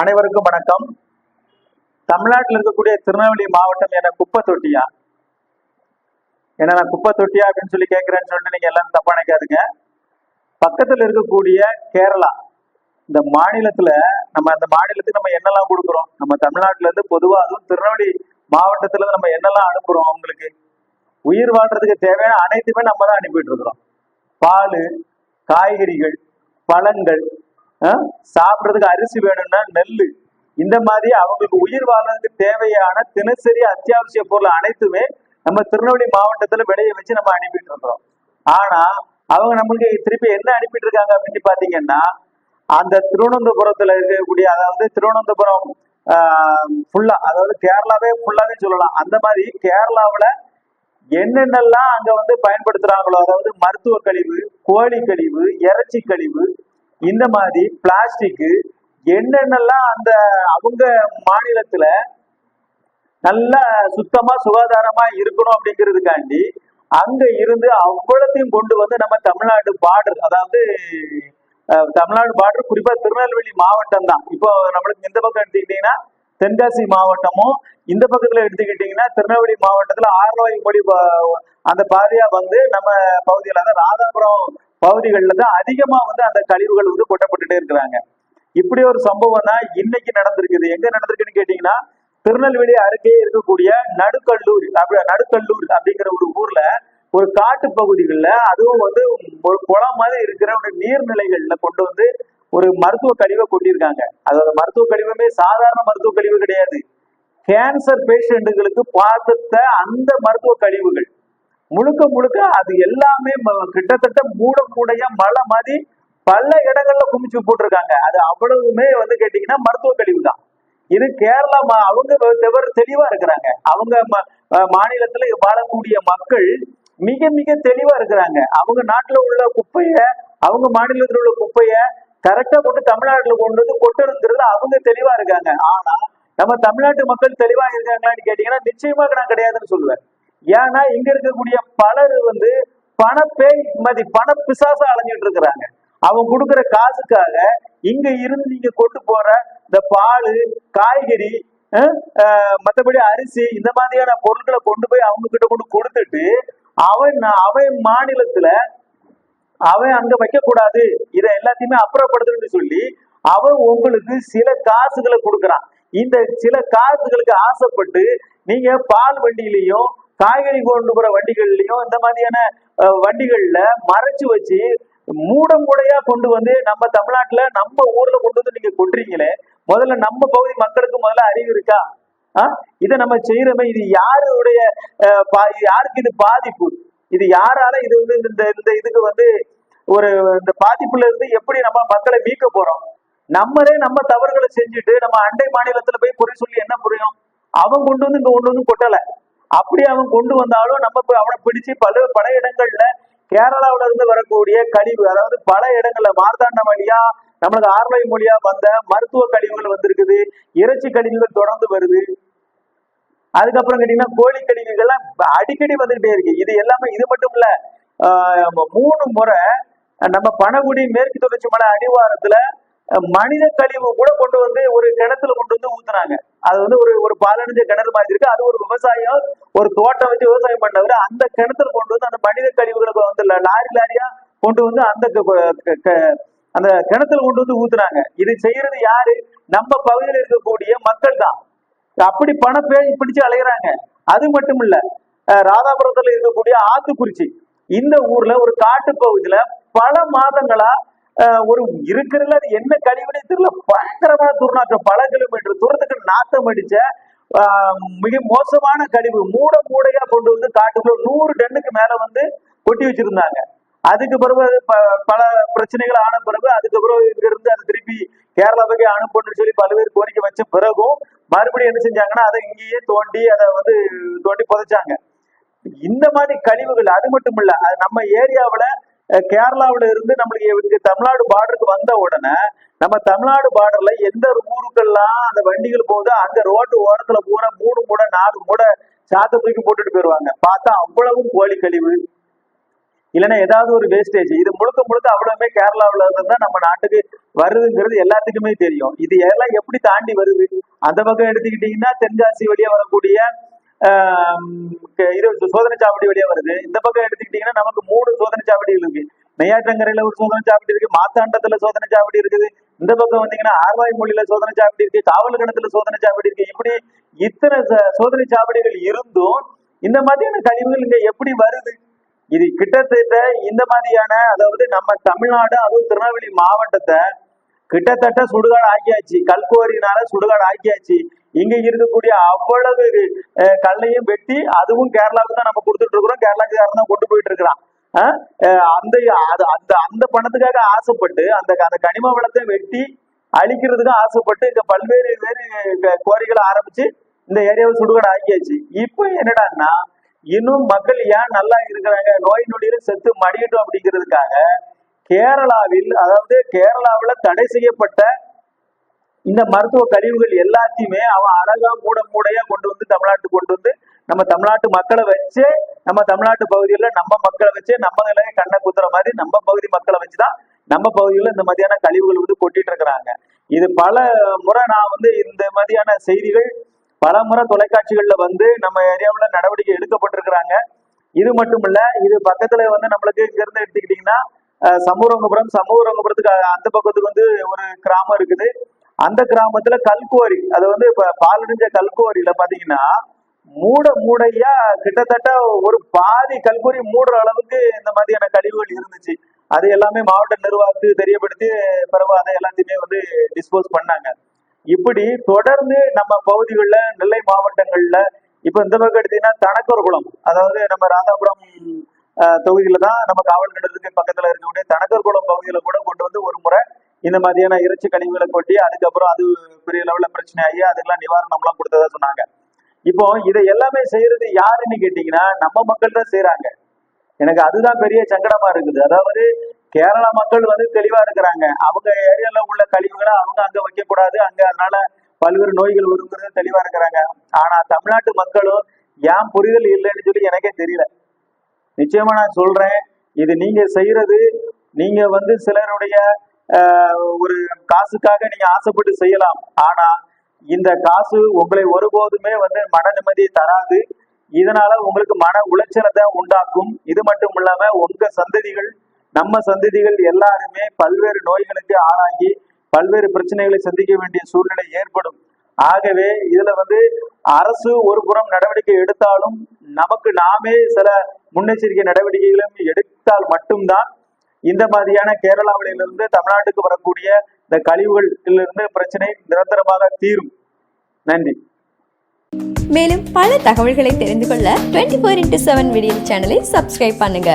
அனைவருக்கும் வணக்கம். தமிழ்நாட்டில் இருக்கக்கூடிய திருநெல்வேலி மாவட்டம் என குப்பை தொட்டியா ஏன்னா நான் குப்பை தொட்டியா அப்படின்னு சொல்லி கேட்கிறேன்னு சொல்லிட்டு நீங்க எல்லாரும் தப்பா நினைக்காதுங்க. பக்கத்தில் இருக்கக்கூடிய கேரளா. இந்த மாநிலத்துல நம்ம அந்த மாநிலத்துக்கு நம்ம என்னெல்லாம் கொடுக்குறோம்? நம்ம தமிழ்நாட்டுல இருந்து பொதுவா அதுவும் திருநெல்வேலி மாவட்டத்துல இருந்து நம்ம என்னெல்லாம் அனுப்புறோம் அவங்களுக்கு? உயிர் வாழ்றதுக்கு தேவையான அனைத்துமே நம்ம தான் அனுப்பிட்டு இருக்கிறோம். பால் காய்கறிகள் பழங்கள் சாப்பிட்றதுக்கு அரிசி வேணும்னா நெல் இந்த மாதிரி அவங்களுக்கு உயிர் வாழ்றதுக்கு தேவையான தினசரி அத்தியாவசிய பொருள் அனைத்துமே நம்ம திருநெல்வேலி மாவட்டத்துல விளைய வச்சு நம்ம அனுப்பிட்டு இருக்கிறோம். ஆனா அவங்க நம்மளுக்கு திருப்பி என்ன அனுப்பிட்டு இருக்காங்க அப்படின்னு பாத்தீங்கன்னா அந்த திருவனந்தபுரத்துல இருக்கக்கூடிய அதாவது திருவனந்தபுரம் ஃபுல்லா அதாவது கேரளாவே ஃபுல்லாவே சொல்லலாம். அந்த மாதிரி கேரளாவில என்னென்னலாம் அங்க வந்து பயன்படுத்துறாங்களோ அதாவது மருத்துவ கழிவு கோழி கழிவு இறைச்சி கழிவு இந்த மாதிரி பிளாஸ்டிக் என்னென்னலாம் அந்த அவங்க மாநிலத்துல நல்லா சுத்தமா சுகாதாரமா இருக்கணும் அப்படிங்கிறதுக்காண்டி அங்க இருந்து அவ்வளத்தையும் கொண்டு வந்து நம்ம தமிழ்நாடு பார்டர் அதாவது தமிழ்நாடு பார்டர் குறிப்பா திருநெல்வேலி மாவட்டம் தான். இப்போ நம்மளுக்கு இந்த பக்கம் எடுத்துக்கிட்டீங்கன்னா தென்காசி மாவட்டமும் இந்த பக்கத்துல எடுத்துக்கிட்டீங்கன்னா திருநெல்வேலி மாவட்டத்துல ஆர்வாய் மொழி அந்த பாதையா வந்து நம்ம பகுதியில் அதாவது ராதாபுரம் பகுதிகளில் தான் அதிகமா வந்து அந்த கழிவுகள் வந்து கொட்டப்பட்டுட்டே இருக்கிறாங்க. இப்படி ஒரு சம்பவம் தான் இன்னைக்கு நடந்திருக்குது. எங்க நடந்திருக்குன்னு கேட்டீங்கன்னா திருநெல்வேலி அருகே இருக்கக்கூடிய நடுக்கல்லூர் அப்படி நடுக்கல்லூர் அப்படிங்கிற ஒரு ஊர்ல ஒரு காட்டு பகுதிகளில் அதுவும் வந்து ஒரு குளம் மாதிரி இருக்கிற ஒரு நீர்நிலைகள்ல கொண்டு வந்து ஒரு மருத்துவ கழிவை கொட்டியிருக்காங்க. அதோட மருத்துவ கழிவுமே சாதாரண மருத்துவ கழிவு கிடையாது. கேன்சர் பேஷண்ட்டுகளுக்கு பார்த்த அந்த மருத்துவ கழிவுகள் முழுக்க முழுக்க அது எல்லாமே ம- கிட்டத்தட்ட மூட மழை மாதிரி பல இடங்கள்ல குமிச்சு போட்டிருக்காங்க. அது அவ்வளவுமே வந்து கேட்டீங்கன்னா மருத்துவ கழிவு தான். இது கேரளா மா- அவங்க தெவர் தெளிவா இருக்கிறாங்க. அவங்க ம- மாநிலத்துல வாழக்கூடிய மக்கள் மிக மிக தெளிவா இருக்கிறாங்க. அவங்க நாட்டுல உள்ள குப்பைய அவங்க மாநிலத்துல உள்ள குப்பைய கரெக்டா கொண்டு தமிழ்நாட்டுல கொண்டு வந்து கொட்டணுங்கிறது அவங்க தெளிவா இருக்காங்க. ஆனா நம்ம தமிழ்நாட்டு மக்கள் தெளிவா இருக்காங்களான்னு கேட்டீங்கன்னா நிச்சயமாக நான் கிடையாதுன்னு சொல்லுவேன். ஏன்னா இங்க இருக்கக்கூடிய பலர் வந்து பணப்பேய் மதி பண பிசாச அலைஞ்சிட்டு இருக்கிறாங்க. அவங்க கொடுக்குற காசுக்காக இங்க இருந்து நீங்க கொண்டு போற இந்த பால் காய்கறி மற்றபடி அரிசி இந்த மாதிரியான பொருட்களை கொண்டு போய் அவங்க கிட்ட கொண்டு கொடுத்துட்டு அவன் அவன் மாநிலத்துல அவன் அங்க வைக்க கூடாது இதை எல்லாத்தையுமே அப்புறப்படுத்தணும்னு சொல்லி அவன் உங்களுக்கு சில காசுகளை கொடுக்குறான். இந்த சில காசுகளுக்கு ஆசைப்பட்டு நீங்க பால் வண்டியிலையும் காய்கறி கொண்டு போற வண்டிகள்லயும் இந்த மாதிரியான வண்டிகள்ல மறைச்சு வச்சு மூடம் மூடையா கொண்டு வந்து நம்ம தமிழ்நாட்டுல நம்ம ஊர்ல கொண்டு வந்து நீங்க கொட்டுறீங்களே முதல்ல நம்ம பகுதி மக்களுக்கு முதல்ல அறிவு இருக்கா? இதை நம்ம செய்யறோமே இது யாருடைய அஹ், பா- யாருக்கு இது பாதிப்பு? இது யாரால இது வந்து இந்த இந்த இதுக்கு வந்து ஒரு இந்த பாதிப்புல இருந்து எப்படி நம்ம மக்களை மீட்க போறோம்? நம்மளே நம்ம தவறுகளை செஞ்சுட்டு நம்ம அண்டை மாநிலத்துல போய் குறை சொல்லி என்ன புரியும்? அவன் கொண்டு வந்து இங்க கொண்டு வந்து கொட்டலை. அப்படி அவன் கொண்டு வந்தாலும் நம்ம அவனை பிடிச்சு பல பல இடங்கள்ல கேரளாவில இருந்து வரக்கூடிய கழிவு அதாவது பல இடங்கள்ல மார்த்தாண்ட வழியா நம்மளுக்கு ஆர்வை மொழியா வந்த மருத்துவ கழிவுகள் வந்திருக்குது இறைச்சி கழிவுகள் தொடர்ந்து வருது. அதுக்கப்புறம் கேட்டீங்கன்னா கோழி கழிவுகள்லாம் அடிக்கடி வந்துகிட்டே இருக்கு. இது எல்லாமே இது மட்டும் இல்ல மூணு முறை நம்ம பனகுடி மேற்கு தொடர்ச்சி மலை அடிவாரத்துல மனித கழிவு கூட கொண்டு வந்து ஒரு கிணத்துல கொண்டு வந்து ஊத்துனாங்க. அது வந்து ஒரு ஒரு பாலடைஞ்ச கிணறு மாதிரி இருக்கு. அது ஒரு விவசாயம் ஒரு தோட்டம் வச்சு விவசாயம் பண்ணவர் அந்த கிணத்துல கொண்டு வந்து அந்த மனித கழிவுகளை வந்து லாரி லாரியா கொண்டு வந்து அந்த க- க- க- அந்த கிணத்துல கொண்டு வந்து ஊத்துறாங்க இது செய்யறது யாரு? நம்ம பகுதியில் இருக்கக்கூடிய மக்கள் தான். அப்படி பணப்பேய் பிடிச்சு அலைகிறாங்க அது மட்டும் இல்ல ராதாபுரத்துல இருக்கக்கூடிய ஆத்துக்குறிச்சி. இந்த ஊர்ல ஒரு காட்டு பகுதியில பல மாதங்களா ஒரு இருக்கிறதுல அது என்ன கழிவுனே தெரியல. பயங்கரமான துர்நாற்றம். பல கிலோமீட்டர் தூரத்துக்கு நாத்தம் அடிச்ச மிக மோசமான கழிவு. மூட மூடையா கொண்டு வந்து காட்டுக்குள்ள நூறு டன்னுக்கு மேல வந்து கொட்டி வச்சிருந்தாங்க. அதுக்கு பிறகு ப- பல பிரச்சனைகள் ஆன பிறகு அதுக்கப்புறம் இங்க இருந்து அது திருப்பி கேரளாவுக்கு அனுப்பணும்னு சொல்லி பல்வேறு கோரிக்கை வச்ச பிறகும் மறுபடியும் என்ன செஞ்சாங்கன்னா அதை இங்கேயே தோண்டி அதை வந்து தோண்டி புதைச்சாங்க. இந்த மாதிரி கழிவுகள் அது மட்டும் இல்ல அது நம்ம ஏரியாவில கேரளாவுல இருந்து நம்மளுக்கு இங்க தமிழ்நாடு பார்டருக்கு வந்த உடனே நம்ம தமிழ்நாடு பார்டர்ல எந்த ஊருக்கெல்லாம் அந்த வண்டிகள் போகுதோ அந்த ரோட்டு ஓரத்துல பூரா மூணு மூட நாலு மூட சாத்த தூக்கி போட்டுட்டு போயிருவாங்க. பார்த்தா அவ்வளவும் கோழி கழிவு. இல்லைன்னா ஏதாவது ஒரு வேஸ்டேஜ் இது முழுக்க முழுக்க அவ்வளவுமே கேரளாவுல இருந்து தான் நம்ம நாட்டுக்கு வருதுங்கிறது எல்லாத்துக்குமே தெரியும். இது எல்லாம் எப்படி தாண்டி வருது? அந்த பக்கம் எடுத்துக்கிட்டீங்கன்னா தென்காசி வழியா வரக்கூடிய இருபது சோதனை சாவடி வழியா வருது. இந்த பக்கம் எடுத்துக்கிட்டீங்கன்னா நமக்கு மூணு சோதனை சாவடிகள் இருக்கு. நெய்யாற்றங்கரையில ஒரு சோதனை சாவடி இருக்கு மாத்தாண்டத்துல சோதனை சாவடி இருக்குது. இந்த பக்கம் வந்தீங்கன்னா ஆர்வாய் மொழியில சோதனை சாவடி இருக்கு காவல் கணத்துல சோதனை சாவடி இருக்கு. இப்படி இத்தனை ச- சோதனை சாவடிகள் இருந்தும் இந்த மாதிரியான கழிவுகள் இங்க எப்படி வருது? இது கிட்டத்தட்ட இந்த மாதிரியான அதாவது நம்ம தமிழ்நாடு அதுவும் திருநெல்வேலி மாவட்டத்தை கிட்டத்தட்ட சுடுகாடு ஆக்கியாச்சு. கல்குவாரினால சுடுகாடு ஆக்கியாச்சு. இங்க இருக்கக்கூடிய அவ்வளவு கல்லையும் வெட்டி அதுவும் கேரளாவுக்கு தான் நம்ம கொடுத்துட்டு இருக்கிறோம். கேரளாக்காரன் தான் கொண்டு போயிட்டு இருக்கிறான். அந்த அது அந்த அந்த பணத்துக்காக ஆசைப்பட்டு அந்த அந்த கனிம வளத்தை வெட்டி அழிக்கிறதுக்கு ஆசைப்பட்டு இங்க பல்வேறு வேறு கோரிகளை ஆரம்பிச்சு இந்த ஏரியாவை சுடுகாடு ஆக்கியாச்சு. இப்போ என்னடான்னா இன்னும் மக்கள் ஏன் நல்லா இருக்கிறாங்க நோய் நொடியில செத்து மடியட்டும் அப்படிங்கிறதுக்காக கேரளாவில் அதாவது கேரளாவில் தடை செய்யப்பட்ட இந்த மருத்துவ கழிவுகள் எல்லாத்தையுமே அவன் அழகா மூட மூடையா கொண்டு வந்து தமிழ்நாட்டுக்கு கொண்டு வந்து நம்ம தமிழ்நாட்டு மக்களை வச்சு நம்ம தமிழ்நாட்டு பகுதியில நம்ம மக்களை வச்சு நம்ம நிலையை கண்ணை குத்துற மாதிரி நம்ம பகுதி மக்களை வச்சுதான் நம்ம பகுதியில இந்த மாதிரியான கழிவுகள் வந்து கொட்டிட்டு இருக்கிறாங்க. இது பல முறை நான் வந்து இந்த மாதிரியான செய்திகள் பல முறை தொலைக்காட்சிகள்ல வந்து நம்ம ஏரியாவில் நடவடிக்கை எடுக்கப்பட்டிருக்கிறாங்க. இது மட்டும் இல்ல இது பக்கத்துல வந்து நம்மளுக்கு இங்க இருந்து எடுத்துக்கிட்டீங்கன்னா சமூரங்கபுரம் சமூரங்கபுரத்துக்கு அந்த பக்கத்துக்கு வந்து ஒரு கிராமம் இருக்குது. அந்த கிராமத்துல கல்குவாரி அது வந்து இப்ப பாலடைஞ்ச கல்குவாரியில பாத்தீங்கன்னா மூட மூடையா கிட்டத்தட்ட ஒரு பாதி கல்குவாரி மூடுற அளவுக்கு இந்த மாதிரியான கழிவுகள் இருந்துச்சு. அது எல்லாமே மாவட்ட நிர்வாகத்துக்கு தெரியப்படுத்தி பிறகு அதை எல்லாத்தையுமே வந்து டிஸ்போஸ் பண்ணாங்க. இப்படி தொடர்ந்து நம்ம பகுதிகளில் நெல்லை மாவட்டங்கள்ல இப்ப இந்த பக்கம் எடுத்தீங்கன்னா தனக்கொரு குளம் அதாவது நம்ம ராதாபுரம் தொகுதியில தான் நம்ம காவல் நிலையத்துக்கு பக்கத்துல இருக்கக்கூடிய தனக்கர் குளம் பகுதியில கூட கொண்டு வந்து ஒரு முறை இந்த மாதிரியான இறைச்சி கழிவுகளை கொட்டி அதுக்கப்புறம் அது பெரிய லெவலில் பிரச்சனை ஆகி அதுக்கெல்லாம் நிவாரணம்லாம் கொடுத்ததா சொன்னாங்க. இப்போ இதை எல்லாமே செய்யறது யாருன்னு கேட்டீங்கன்னா நம்ம மக்கள் தான் செய்யறாங்க எனக்கு அதுதான் பெரிய சங்கடமா இருக்குது. அதாவது கேரளா மக்கள் வந்து தெளிவா இருக்கிறாங்க. அவங்க ஏரியால உள்ள கழிவுகளை அவங்க அங்க வைக்க கூடாது அங்க அதனால பல்வேறு நோய்கள் வருங்கிறது தெளிவா இருக்கிறாங்க. ஆனா தமிழ்நாட்டு மக்களும் ஏன் புரிதல் இல்லைன்னு சொல்லி எனக்கே தெரியல. நிச்சயமா நான் சொல்றேன். இது நீங்க செய்யறது நீங்க வந்து சிலருடைய ஒரு காசுக்காக நீங்க ஆசைப்பட்டு செய்யலாம். ஆனா இந்த காசு உங்களை ஒருபோதுமே வந்து மன நிம்மதியை தராது. இதனால உங்களுக்கு மன உளைச்சலை தான் உண்டாக்கும். இது மட்டும் இல்லாம உங்க சந்ததிகள் நம்ம சந்ததிகள் எல்லாருமே பல்வேறு நோய்களுக்கு ஆளாகி பல்வேறு பிரச்சனைகளை சந்திக்க வேண்டிய சூழ்நிலை ஏற்படும். ஆகவே இதுல வந்து அரசு ஒரு புறம் நடவடிக்கை எடுத்தாலும் நமக்கு நாமே சில முன்னெச்சரிக்கை நடவடிக்கைகளும் எடுத்தால் மட்டும்தான் இந்த மாதிரியான கேரளாவிலிருந்து தமிழ்நாட்டுக்கு வரக்கூடிய இந்த கழிவுகளிலிருந்து பிரச்சனை நிரந்தரமாக தீரும். நன்றி. மேலும் பல தகவல்களை தெரிந்து கொள்ள twenty four into seven video சேனலை சப்ஸ்கிரைப் பண்ணுங்க.